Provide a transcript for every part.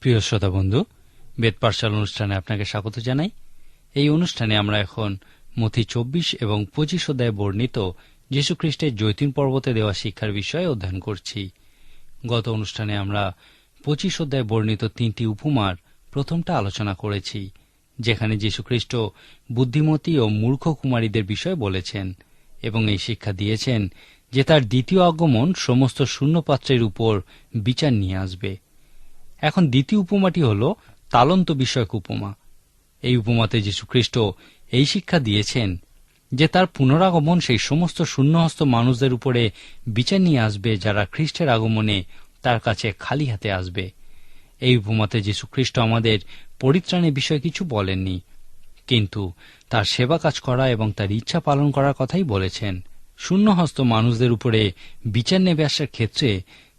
প্রিয় শ্রোতা বন্ধু, বেদ অনুষ্ঠানে আপনাকে স্বাগত জানাই। এই অনুষ্ঠানে আমরা এখন মথি চব্বিশ এবং পঁচিশ অধ্যায়ে বর্ণিত যীশুখ্রিস্টের জৈতিন পর্বতে দেওয়া শিক্ষার বিষয়ে অধ্যয়ন করছি। গত অনুষ্ঠানে আমরা পঁচিশ অধ্যায়ে বর্ণিত তিনটি উপমার প্রথমটা আলোচনা করেছি, যেখানে যীশুখ্রিস্ট বুদ্ধিমতী ও মূর্খ কুমারীদের বিষয়ে বলেছেন এবং এই শিক্ষা দিয়েছেন যে তার দ্বিতীয় আগমন সমস্ত শূন্যপাত্রের উপর বিচার নিয়ে আসবে। এখন দ্বিতীয় উপমাটি হল তালন্ত বিষয়ক উপমা। এই উপমাতে যীশুখ্রিস্ট এই শিক্ষা দিয়েছেন যে তার পুনরাগমন সেই সমস্ত শূন্যহস্ত মানুষদের উপরে বিচার নিয়ে আসবে যারা খ্রিস্টের আগমনে তার কাছে খালি হাতে আসবে। এই উপমাতে যীশুখ্রিস্ট আমাদের পরিত্রাণের বিষয়ে কিছু বলেননি, কিন্তু তার সেবা কাজ করা এবং তার ইচ্ছা পালন করার কথাই বলেছেন। শূন্যহস্ত মানুষদের উপরে বিচার নেবে আসার ক্ষেত্রে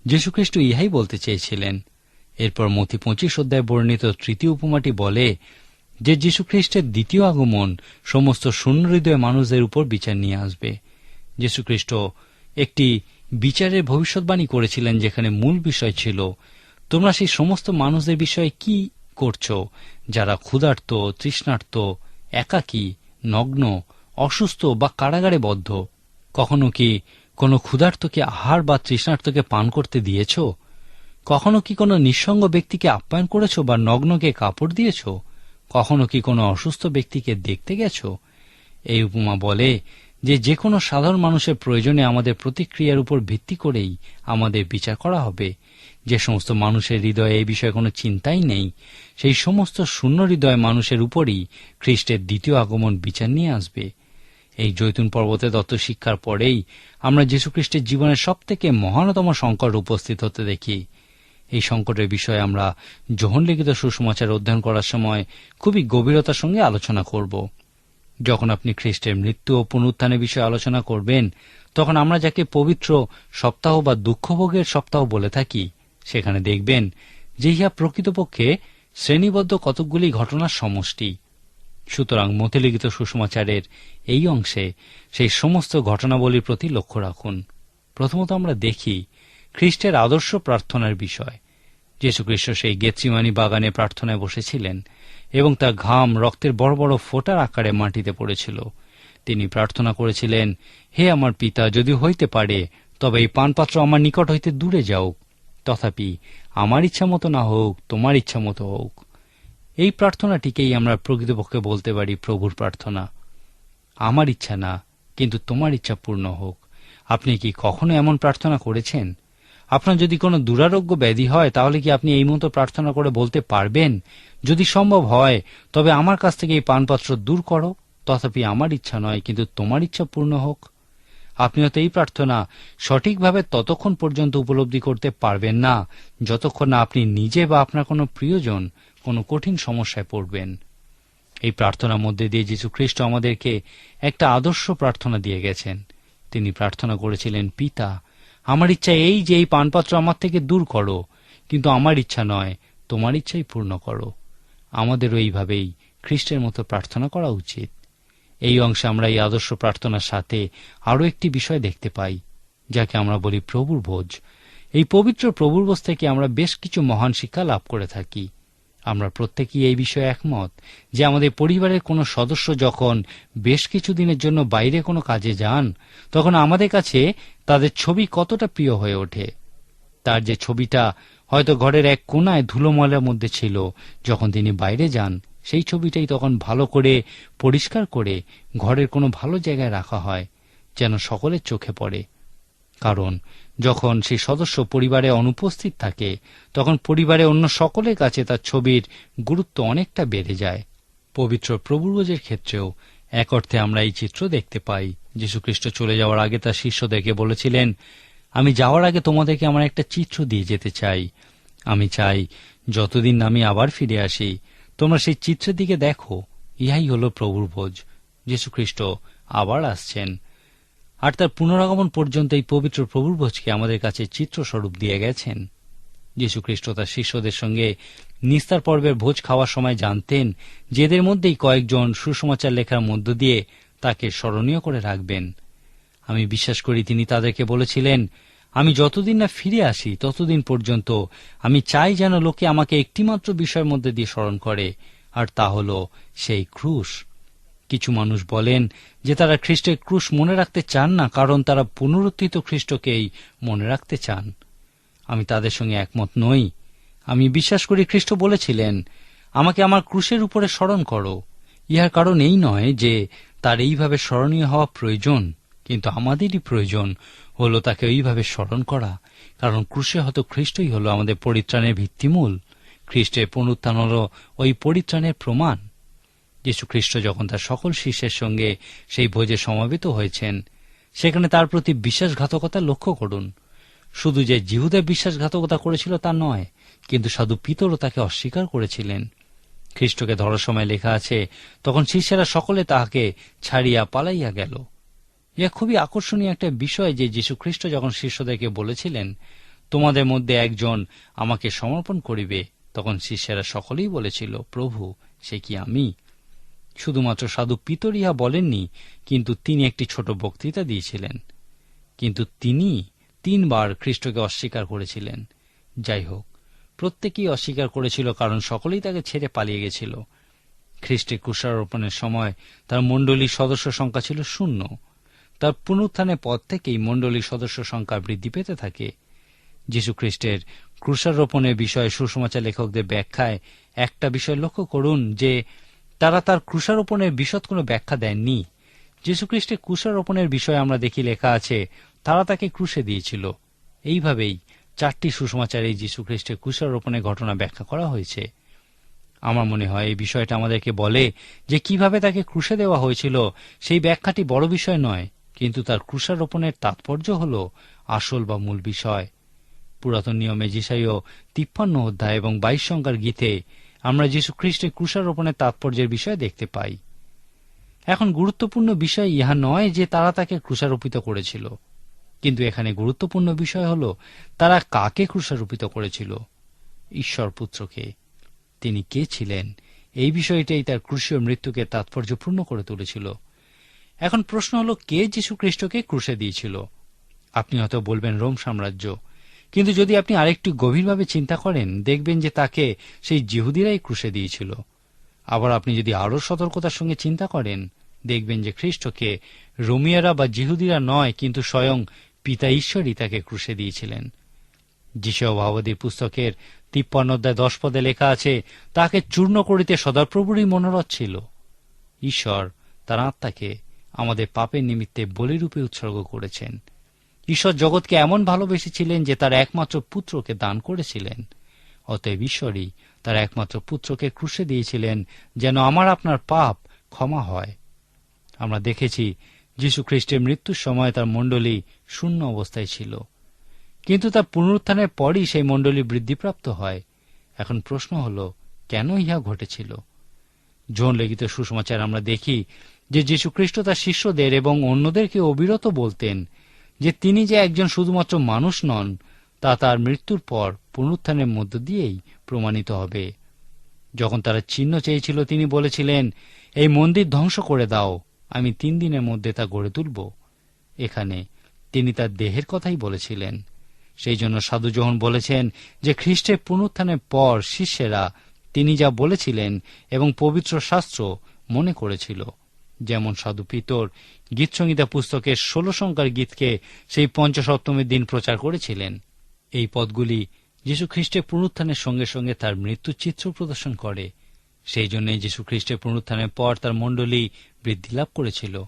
যীশুখ্রিস্ট ইহাই বলতে চেয়েছিলেন এরপর মতি পঁচিশ অধ্যায় বর্ণিত তৃতীয় উপমাটি বলে যে যীশুখ্রিস্টের দ্বিতীয় আগমন সমস্ত শূন্য হৃদয় মানুষদের উপর বিচার নিয়ে আসবে। যীশুখ্রিস্ট একটি বিচারের ভবিষ্যৎবাণী করেছিলেন যেখানে মূল বিষয় ছিল, তোমরা সেই সমস্ত মানুষদের বিষয়ে কি করছ যারা ক্ষুধার্ত, তৃষ্ণার্ত, একাকী, নগ্ন, অসুস্থ বা কারাগারে বদ্ধ? কখনো কি কোনো ক্ষুধার্তকে আহার বা তৃষ্ণার্তকে পান করতে দিয়েছ? কখনো কি কোনো নিঃসঙ্গ ব্যক্তিকে আপ্যায়ন করেছ বা নগ্নকে কাপড় দিয়েছ? কখনো কি কোনো অসুস্থ ব্যক্তিকে দেখতে গেছ? এই উপমা বলে যে যে কোনো সাধারণ মানুষের প্রয়োজনে আমাদের প্রতিক্রিয়ার উপর ভিত্তি করেই আমাদের বিচার করা হবে। যে সমস্ত মানুষের হৃদয়ে এই বিষয়ে কোনো চিন্তাই নেই, সেই সমস্ত শূন্য হৃদয় মানুষের উপরই খ্রিস্টের দ্বিতীয় আগমন বিচার নিয়ে আসবে। এই জৈতুন পর্বতে দত্ত শিক্ষার পরেই আমরা যীশুখ্রিস্টের জীবনের সবথেকে মহানতম সংকট উপস্থিত হতে দেখি। এই সংকটের বিষয়ে আমরা যোহন লিখিত সুসমাচার অধ্যয়ন করার সময় খুবই গভীরতার সঙ্গে আলোচনা করব। যখন আপনি খ্রিস্টের মৃত্যু ও পুনরুত্থানের বিষয়ে আলোচনা করবেন, তখন আমরা যাকে পবিত্র সপ্তাহ বা দুঃখভোগের সপ্তাহ বলে থাকি, সেখানে দেখবেন যে ইহা প্রকৃতপক্ষে শ্রেণীবদ্ধ কতকগুলি ঘটনার সমষ্টি। সুতরাং মতিলিখিত সুসমাচারের এই অংশে সেই সমস্ত ঘটনাবলীর প্রতি লক্ষ্য রাখুন। প্রথমত আমরা দেখি খ্রিস্টের আদর্শ প্রার্থনার বিষয়। যীশুখ্রিস্ট সেই গেত্রিমানি বাগানে প্রার্থনায় বসেছিলেন এবং তার ঘাম রক্তের বড় বড় ফোটার আকারে মাটিতে পড়েছিল। তিনি প্রার্থনা করেছিলেন, হে আমার পিতা, যদি হইতে পারে, তবে এই পানপাত্র আমার নিকট হইতে দূরে যাওক তথাপি আমার ইচ্ছা মতো না হোক, তোমার ইচ্ছা মতো হোক। এই প্রার্থনাটিকেই আমরা প্রকৃতপক্ষে বলতে পারি প্রভুর প্রার্থনা। আমার ইচ্ছা না, কিন্তু তোমার ইচ্ছা পূর্ণ হোক। আপনি কি কখনো এমন প্রার্থনা করেছেন? আপনার যদি কোনো দুরারোগ্য ব্যাধি হয়, তাহলে কি আপনি এই মতো প্রার্থনা করে বলতে পারবেন? যদি সম্ভব হয়, তবে আমার কাছ থেকে এই পানপাত্র দূর করো। তথাপি আমার ইচ্ছা নয়, কিন্তু তোমার ইচ্ছা পূর্ণ হোক। আপনি হয়তো এই প্রার্থনা সঠিকভাবে ততক্ষণ পর্যন্ত উপলব্ধি করতে পারবেন না, যতক্ষণ না আপনি নিজে বা আপনার কোনো প্রিয়জন কোনো কঠিন সমস্যায় পড়বেন। এই প্রার্থনার মধ্যে দিয়ে যীশু খ্রিস্ট আমাদেরকে একটা আদর্শ প্রার্থনা দিয়ে গেছেন। তিনি প্রার্থনা করেছিলেন, পিতা আমার ইচ্ছা এই যে এই পানপাত্র আমার থেকে দূর করো, কিন্তু আমার ইচ্ছা নয়, তোমার ইচ্ছাই পূর্ণ করো। আমাদেরও এইভাবেই খ্রিস্টের মতো প্রার্থনা করা উচিত। এই অংশে আমরা এই আদর্শ প্রার্থনার সাথে আরও একটি বিষয় দেখতে পাই, যাকে আমরা বলি প্রভুর ভোজ এই পবিত্র প্রভুর ভোজ থেকে আমরা বেশ কিছু মহান শিক্ষা লাভ করে থাকি। আমরা প্রত্যেকেই এই বিষয়ে একমত যে আমাদের পরিবারের কোনো সদস্য যখন বেশ কিছু দিনের জন্য বাইরে কোনো কাজে যান, তখন আমাদের কাছে তাদের ছবি কতটা প্রিয় হয়ে ওঠে। তার যে ছবিটা হয়তো ঘরের এক কোনায় ধুলো ময়লার মধ্যে ছিল, যখন তিনি বাইরে যান, সেই ছবিটাই তখন ভালো করে পরিষ্কার করে ঘরের কোনো ভালো জায়গায় রাখা হয়, যেন সকলের চোখে পড়ে। কারণ যখন সেই সদস্য পরিবারে অনুপস্থিত থাকে, তখন পরিবারে অন্য সকলের কাছে তার ছবির গুরুত্ব অনেকটা বেড়ে যায়। পবিত্র প্রভুরোজের ক্ষেত্রেও এক অর্থে আমরা এই চিত্র দেখতে পাই। যীশুখ্রিস্ট চলে যাওয়ার আগে তার শিষ্যদেরকে বলেছিলেন, আমি যাওয়ার আগে তোমাদেরকে আমার একটা চিত্র দিয়ে যেতে চাই। আমি চাই যতদিন আমি আবার ফিরে আসি, তোমরা সেই চিত্রের দিকে দেখো। ইহাই হল প্রভুর ভোজ। যীশুখ্রিস্ট আবার আসছেন। আর তার পুনরাগমন পর্যন্ত এই পবিত্র প্রভুর ভোজকে আমাদের কাছে চিত্রস্বরূপ দিয়ে গেছেন। যীশুখ্রিস্ট তার শিষ্যদের সঙ্গে নিস্তার পর্বের ভোজ খাওয়ার সময় জানতেন, যেদের মধ্যেই কয়েকজন সুসমাচার লেখার মধ্য দিয়ে তাকে স্মরণীয় করে রাখবেন। আমি বিশ্বাস করি তিনি তাদেরকে বলেছিলেন, আমি যতদিন না ফিরে আসি, ততদিন পর্যন্ত আমি চাই যেন লোকে আমাকে একটিমাত্র বিষয়ের মধ্যে দিয়ে স্মরণ করে, আর তা হল সেই ক্রুশ। কিছু মানুষ বলেন যে তারা খ্রিস্টের ক্রুশ মনে রাখতে চান না, কারণ তারা পুনরুত্থিত খ্রিস্টকেই মনে রাখতে চান। আমি তাদের সঙ্গে একমত নই। আমি বিশ্বাস করি খ্রিস্ট বলেছিলেন, আমাকে আমার ক্রুশের উপরে স্মরণ করো। ইহার কারণ এই নয় যে তার এইভাবে স্মরণীয় হওয়া প্রয়োজন, কিন্তু আমাদেরই প্রয়োজন হলো তাকে ওইভাবে স্মরণ করা, কারণ ক্রুশে হয়তো খ্রিস্টই হলো আমাদের পরিত্রাণের ভিত্তিমূল। খ্রিস্টের পুনরুত্থান হল ওই পরিত্রাণের প্রমাণ। যীশু খ্রিস্ট যখন তার সকল শিষ্যের সঙ্গে সেই ভোজে সমাবেত হয়েছেন, সেখানে তার প্রতি বিশ্বাসঘাতকতা লক্ষ্য করুন। শুধু যে জিহুদা বিশ্বাসঘাতকতা করেছিল তা নয়, কিন্তু সাধু পিতরও তাকে অস্বীকার করেছিলেন। খ্রিস্টকে ধরার সময় লেখা আছে, তখন শিষ্যেরা সকলে তাহাকে ছাড়িয়া পালাইয়া গেল। ইহা খুবই আকর্ষণীয় একটা বিষয় যে যীশু খ্রিস্ট যখন শিষ্যদেরকে বলেছিলেন, তোমাদের মধ্যে একজন আমাকে সমর্পণ করিবে, তখন শিষ্যেরা সকলেই বলেছিল, প্রভু, সে কি আমি? শুধুমাত্র সাধু পিতর ইহা বলেননি, কিন্তু তিনি একটি ছোট বক্তৃতা দিয়েছিলেন। কিন্তু তিনি তিনবার খ্রিস্টকে অস্বীকার করেছিলেন। যাই হোক, প্রত্যেকেই অস্বীকার করেছিল কারণ সকলেই তাকে ছেড়ে পালিয়ে গেছিল। খ্রিস্টের কুষারোপণের সময় তার মণ্ডলীর সদস্য সংখ্যা ছিল শূন্য। তার পুনরুত্থানের পর থেকেই মণ্ডলীর সদস্য সংখ্যা বৃদ্ধি পেতে থাকে। যীশু যীশুখ্রিস্টের ক্রুষারোপণের বিষয়ে সুসমাচার লেখকদের ব্যাখ্যায় একটা বিষয় লক্ষ্য করুন যে তারা তার ক্রুষারোপণের বিশদ কোনো ব্যাখ্যা দেননি। যীশুখ্রিস্টের ক্রুষারোপণের বিষয়ে আমরা দেখি লেখা আছে, তারা তাকে ক্রুশে দিয়েছিল। এইভাবেই চারটি সুসমাচারে যীশুখ্রিস্টের ক্রুষারোপণের ঘটনা ব্যাখ্যা করা হয়েছে। আমার মনে হয় এই বিষয়টা আমাদেরকে বলে যে কীভাবে তাকে ক্রুশে দেওয়া হয়েছিল, সেই ব্যাখ্যাটি বড় বিষয় নয়, কিন্তু তার ক্রুষারোপণের তাৎপর্য হল আসল বা মূল বিষয়। পুরাতন নিয়মে জিসাইও তিপ্পান্ন অধ্যায় এবং বাইশ সংখ্যার গীতে আমরা যীশু খ্রিস্টের ক্রুষারোপণের তাৎপর্যের বিষয় দেখতে পাই। এখন গুরুত্বপূর্ণ বিষয় ইহা নয় যে তারা তাকে ক্রুষারোপিত করেছিল। কিন্তু এখানে গুরুত্বপূর্ণ বিষয় হল, তারা কাকে ক্রুষারোপিত করেছিল? ঈশ্বর পুত্রকে তিনি কে ছিলেন? এই বিষয়টাই তার ক্রুশীয় মৃত্যুকে তাৎপর্যপূর্ণ করে তুলেছিল। এখন প্রশ্ন হল, কে যীশু খ্রিস্টকে ক্রুশে দিয়েছিল? আপনি হয়তো বলবেন, রোম সাম্রাজ্য। কিন্তু যদি আপনি আরেকটু গভীরভাবে চিন্তা করেন, দেখবেন যে তাকে সেই জিহুদিরাই ক্রুশে দিয়েছিল। আবার আপনি যদি আরও সতর্কতার সঙ্গে চিন্তা করেন, দেখবেন যে খ্রিস্টকে রোমিয়ারা বা জিহুদিরা নয়, কিন্তু স্বয়ং পিতা ঈশ্বরই তাকে ক্রুশে দিয়েছিলেন। যিশয় ভাবদীর পুস্তকের তিপ্পান্ন অধ্যায় দশ পদে লেখা আছে, তাকে চূর্ণ করিতে সদাপ্রভুরই মনোরথ ছিল। ঈশ্বর তার আত্মাকে আমাদের পাপের নিমিত্তে বলিরূপে উৎসর্গ করেছেন। ঈশ্বর জগৎকে এমন ভালোবেসেছিলেন যে তার একমাত্র পুত্রকে দান করেছিলেন। অতএব ঈশ্বরই তার একমাত্র পুত্রকে ক্রুশে দিয়েছিলেন যেন আমার আপনার পাপ ক্ষমা হয়। আমরা দেখেছি যীশু খ্রিস্টের মৃত্যুর সময় তার মণ্ডলী শূন্য অবস্থায় ছিল। কিন্তু তার পুনরুত্থানের পরই সেই মণ্ডলী বৃদ্ধিপ্রাপ্ত হয়। এখন প্রশ্ন হল, কেন ইহা ঘটেছিল? জোন লেখিত সুসমাচার আমরা দেখি যে যীশু খ্রিস্ট তার শিষ্যদের এবং অন্যদেরকে অবিরত বলতেন যে তিনি যে একজন শুধুমাত্র মানুষ নন, তা তার মৃত্যুর পর পুনরুত্থানের মধ্য দিয়েই প্রমাণিত হবে। যখন তারা চিহ্ন চেয়েছিল, তিনি বলেছিলেন, এই মন্দির ধ্বংস করে দাও, আমি তিন দিনের মধ্যে তা গড়ে তুলব। এখানে তিনি তার দেহের কথাই বলেছিলেন। সেই জন্য সাধু যখন বলেছেন যে খ্রিস্টের পুনরুত্থানের পর শিষ্যেরা তিনি যা বলেছিলেন এবং পবিত্র শাস্ত্র মনে করেছিল। যেমন সাধু পিতর। গীতসংহিতা পুস্তকের ষোলো সংখ্যার গীতকে সেই পঞ্চসপ্তমীর দিন প্রচার করেছিলেন। এই পদগুলি যীশু খ্রিস্টের পুনরুত্থানের সঙ্গে সঙ্গে তার মৃত্যুর চিত্র প্রদর্শন করে। সেই জন্যই যীশু খ্রিস্টের পুনরুত্থানের পর তার মণ্ডলী বৃদ্ধি লাভ করেছিল।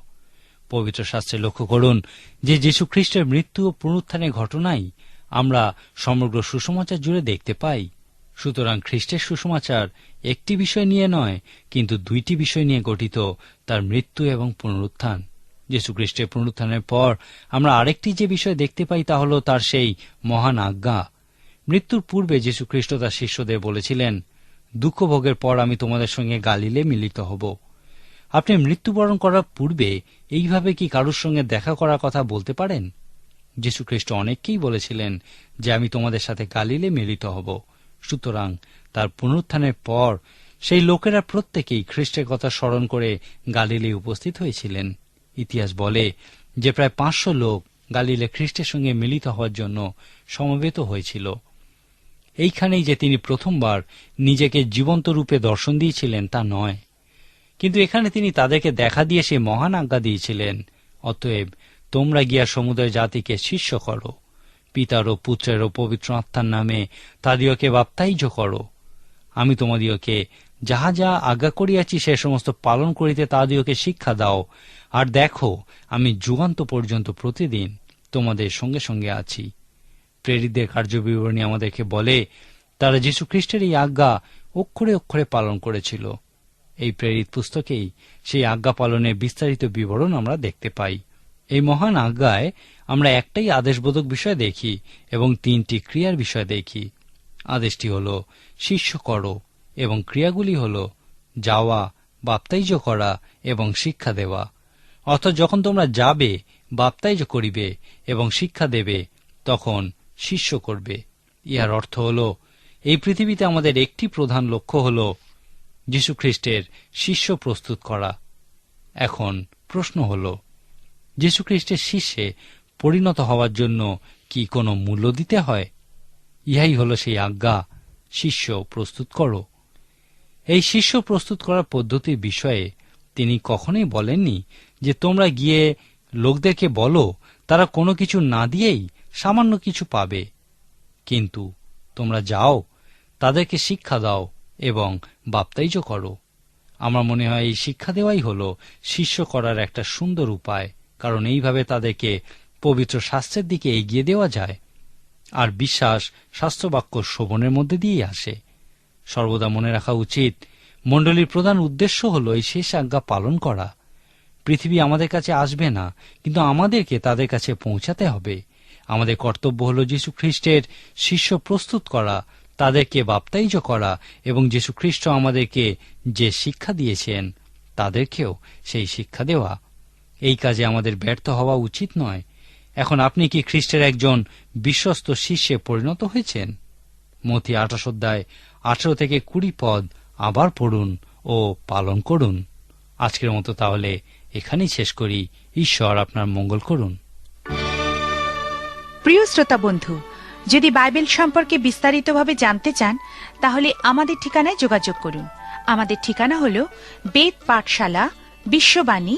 পবিত্র শাস্ত্রে লক্ষ্য করুন যে যীশু খ্রিস্টের মৃত্যু ও পুনরুত্থানের ঘটনাই আমরা সমগ্র সুসমাচার জুড়ে দেখতে পাই। সুতরাং খ্রিস্টের সুসমাচার একটি বিষয় নিয়ে নয়, কিন্তু দুইটি বিষয় নিয়ে গঠিত, তার মৃত্যু এবং পুনরুত্থান। খ্রিস্টের পুনরুত্থানের পর আমরা আরেকটি যে বিষয় দেখতে পাই তা হল তার সেই মহান আজ্ঞা। মৃত্যুর পূর্বে খ্রিস্ট তার শিষ্যদের বলেছিলেন দুঃখ ভোগের পর আমি তোমাদের সঙ্গে গালিলে মিলিত হব। আপনি মৃত্যুবরণ করার পূর্বে এইভাবে কি কারুর সঙ্গে দেখা করার কথা বলতে পারেন? যীশু খ্রিস্ট অনেককেই বলেছিলেন যে, আমি তোমাদের সাথে গালিলে মিলিত হব। সুতরাং তার পুনরুত্থানের পর সেই লোকেরা প্রত্যেকেই খ্রিস্টের কথা স্মরণ করে গালিলে উপস্থিত হয়েছিলেন। ইতিহাস বলে যে প্রায় পাঁচশো লোক গালিলে খ্রিস্টের সঙ্গে মিলিত হওয়ার জন্য সমবেত হয়েছিল। এইখানেই যে তিনি প্রথমবার নিজেকে জীবন্ত রূপে দর্শন দিয়েছিলেন তা নয়। কিন্তু এখানে তিনি তাদেরকে দেখা দিয়ে সে মহান আজ্ঞা দিয়েছিলেন, অতএব তোমরা গিয়া সমুদয় জাতিকে শিষ্য করো। পিতার ও পুত্রের ও পবিত্র আত্মার নামে তাদিওকে বাপ্তাইজ করো। আমি তোমাদিওকে যাহা যা আজ্ঞা করিয়াছি সে সমস্ত পালন করিতে তাদিওকে শিক্ষা দাও। আর দেখো, আমি যুগান্ত পর্যন্ত প্রতিদিন তোমাদের সঙ্গে সঙ্গে আছি। প্রেরিতদের কার্যবিবরণী আমাদেরকে বলে, তারা যীশু খ্রিস্টের এই আজ্ঞা অক্ষরে অক্ষরে পালন করেছিল। এই প্রেরিত পুস্তকেই সেই আজ্ঞা পালনের বিস্তারিত বিবরণ আমরা দেখতে পাই। এই মহান আজ্ঞায় আমরা একটাই আদেশবোধক বিষয় দেখি এবং তিনটি ক্রিয়ার বিষয় দেখি। আদেশটি হল, শিষ্য করো এবং ক্রিয়াগুলি হল, যাওয়া, বাপ্তাইজ করা এবং শিক্ষা দেওয়া। অর্থাৎ যখন তোমরা যাবে, বাপ্তাইজ করিবে এবং শিক্ষা দেবে, তখন শিষ্য করবে। ইহার অর্থ হল, এই পৃথিবীতে আমাদের একটি প্রধান লক্ষ্য হল যীশুখ্রিস্টের শিষ্য প্রস্তুত করা। এখন প্রশ্ন হল যীশুখ্রিস্টের শিষ্যে পরিণত হওয়ার জন্য কি কোনো মূল্য দিতে হয়? ইহাই হল সেই আজ্ঞা, শিষ্য প্রস্তুত করো। এই শিষ্য প্রস্তুত করার পদ্ধতির বিষয়ে তিনি কখনোই বলেননি যে তোমরা গিয়ে লোকদেরকে বলো, তারা কোনো কিছু না দিয়েই সামান্য কিছু পাবে। কিন্তু তোমরা যাও, তাদেরকে শিক্ষা দাও এবং বাপ্তাইজ করো। আমার মনে হয় এই শিক্ষা দেওয়াই হল শিষ্য করার একটা সুন্দর উপায়। কারণ এইভাবে তাদেরকে পবিত্র শাস্ত্রের দিকে এগিয়ে দেওয়া যায়। আর বিশ্বাস শাস্ত্রবাক্য শোভনের মধ্যে দিয়েই আসে। সর্বদা মনে রাখা উচিত, মণ্ডলীর প্রধান উদ্দেশ্য হল এই শেষ আজ্ঞা পালন করা। পৃথিবী আমাদের কাছে আসবে না, কিন্তু আমাদেরকে তাদের কাছে পৌঁছাতে হবে। আমাদের কর্তব্য হল যীশু খ্রিস্টের শিষ্য প্রস্তুত করা, তাদেরকে বাপ্তাইজ করা এবং যীশু খ্রিস্ট আমাদেরকে যে শিক্ষা দিয়েছেন, তাদেরকেও সেই শিক্ষা দেওয়া। এই কাজে আমাদের ব্যর্থ হওয়া উচিত নয়। এখন আপনি কি খ্রিস্টের একজন বিশ্বস্ত শিষ্যে পরিণত হয়েছেন? মতি আঠাশ অধ্যায় আঠারো থেকে কুড়ি পদ আবার পড়ুন ও পালন করুন। আজকের মতো তাহলে এখানেই শেষ করি। ঈশ্বর আপনার মঙ্গল করুন। প্রিয় শ্রোতা বন্ধু, যদি বাইবেল সম্পর্কে বিস্তারিতভাবে জানতে চান, তাহলে আমাদের ঠিকানায় যোগাযোগ করুন। আমাদের ঠিকানা হল বেদ পাঠশালা, বিশ্ববাণী